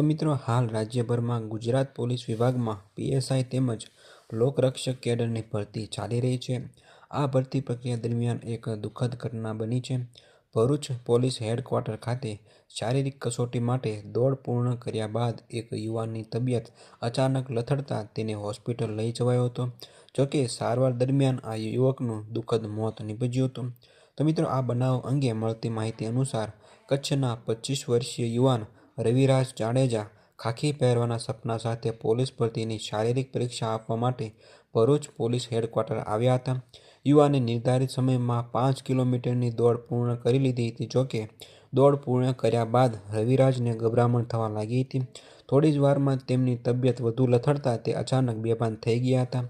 તો મિત્રો, હાલ રાજ્યભરમાં ગુજરાત પોલીસ વિભાગમાં પીએસઆઈ તેમજ લોકરક્ષક કેડરની ભરતી ચાલી રહી છે. આ ભરતી પ્રક્રિયા દરમિયાન એક દુઃખદ ઘટના બની છે. ભરૂચ પોલીસ હેડક્વાર્ટર ખાતે શારીરિક કસોટી માટે દોડ પૂર્ણ કર્યા બાદ એક યુવાનની તબિયત અચાનક લથડતા તેને હોસ્પિટલ લઈ જવાયો હતો જોકે સારવાર દરમિયાન આ યુવકનું દુઃખદ મોત નીપજ્યું હતું. તો મિત્રો, આ બનાવ અંગે મળતી માહિતી અનુસાર કચ્છના પચીસ વર્ષીય યુવાન રવિરાજ જાડેજા ખાખી પહેરવાના સપના સાથે પોલીસ ભરતીની શારીરિક પરીક્ષા આપવા માટે ભરૂચ પોલીસ હેડક્વાર્ટર આવ્યા હતા. યુવાને નિર્ધારિત સમયમાં પાંચ કિલોમીટરની દોડ પૂર્ણ કરી લીધી હતી. જોકે દોડ પૂર્ણ કર્યા બાદ રવિરાજને ગભરામણ થવા લાગી હતી. થોડી જ વારમાં તેમની તબિયત વધુ લથડતા તે અચાનક બેભાન થઈ ગયા હતા.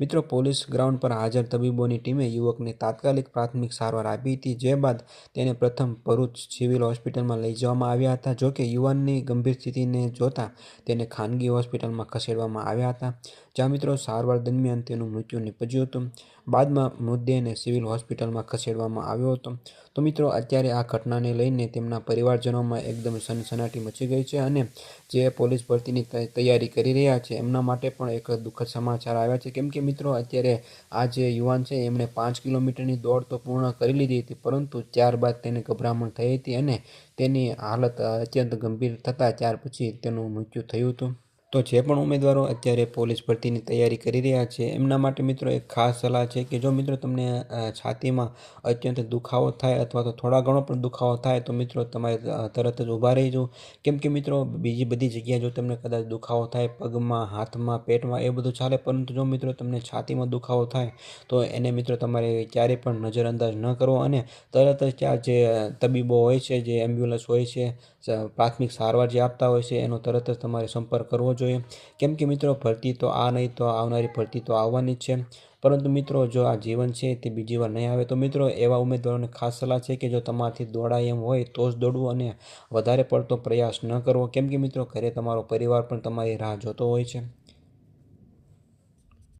મિત્રો, પોલીસ ગ્રાઉન્ડ પર હાજર તબીબોની ટીમે યુવકને તાત્કાલિક પ્રાથમિક સારવાર આપી હતી, જે બાદ તેને પ્રથમ ભરૂચ સિવિલ હોસ્પિટલમાં લઈ જવામાં આવ્યા હતા જોકે યુવાનની ગંભીર સ્થિતિને જોતા તેને ખાનગી હોસ્પિટલમાં ખસેડવામાં આવ્યા હતા. જ્યાં મિત્રો, સારવાર દરમિયાન તેનું મૃત્યુ નીપજ્યું હતું. બાદમાં મૃતદેહને સિવિલ હોસ્પિટલમાં ખસેડવામાં આવ્યો હતો. તો મિત્રો, અત્યારે આ ઘટનાને લઈને તેમના પરિવારજનોમાં એકદમ સનસનાટી મચી ગઈ છે અને જે પોલીસ ભરતીની તૈયારી કરી રહ્યા છે. એમના માટે પણ એક દુઃખદ સમાચાર આવ્યા છે. કેમ કે મિત્રો, અત્યારે આ જે યુવાન છે, એમણે પાંચ કિલોમીટરની દોડ તો પૂર્ણ કરી લીધી હતી, પરંતુ ત્યારબાદ તેને ગભરામણ થઈ હતી અને તેની હાલત અત્યંત ગંભીર થતાં ત્યાર પછી તેનું મૃત્યુ થયું હતું. તો જે પણ ઉમેદવારો અત્યારે પોલીસ ભરતીની તૈયારી કરી રહ્યા છે, એમના માટે મિત્રો એક ખાસ સલાહ છે કે જો મિત્રો તમને છાતીમાં અત્યંત દુખાવો થાય અથવા તો થોડા ઘણો પણ દુખાવો થાય, તો મિત્રો તમારે તરત જ ઊભા રહી જવું કેમ કે મિત્રો બીજી બધી જગ્યાએ જો તમને કદાચ દુખાવો થાય, પગમાં, હાથમાં, પેટમાં એ બધું ચાલે, પરંતુ જો મિત્રો તમને છાતીમાં દુખાવો થાય, તો એને મિત્રો તમારે ક્યારેય પણ નજરઅંદાજ ન કરવો અને તરત જ ત્યાં જે તબીબો હોય છે, જે એમ્બ્યુલન્સ હોય છે પ્રાથમિક સારવાર જે આપતા હોય છે, એનો તરત જ તમારે સંપર્ક કરવો જોઈએ. કેમ કે મિત્રો, ભરતી તો આ નહીં તો આવનારી ભરતી તો આવવાની જ છે. પરંતુ મિત્રો, જો આ જીવન છે તે બીજી વાર નહીં આવે, તો મિત્રો, એવા ઉમેદવારોને ખાસ સલાહ છે કે જો તમારાથી દોડાય એમ હોય, તો જ દોડવું અને વધારે પડતો પ્રયાસ ન કરવો. કેમ કે મિત્રો, ઘરે તમારો પરિવાર પણ તમારી રાહ જોતો હોય છે.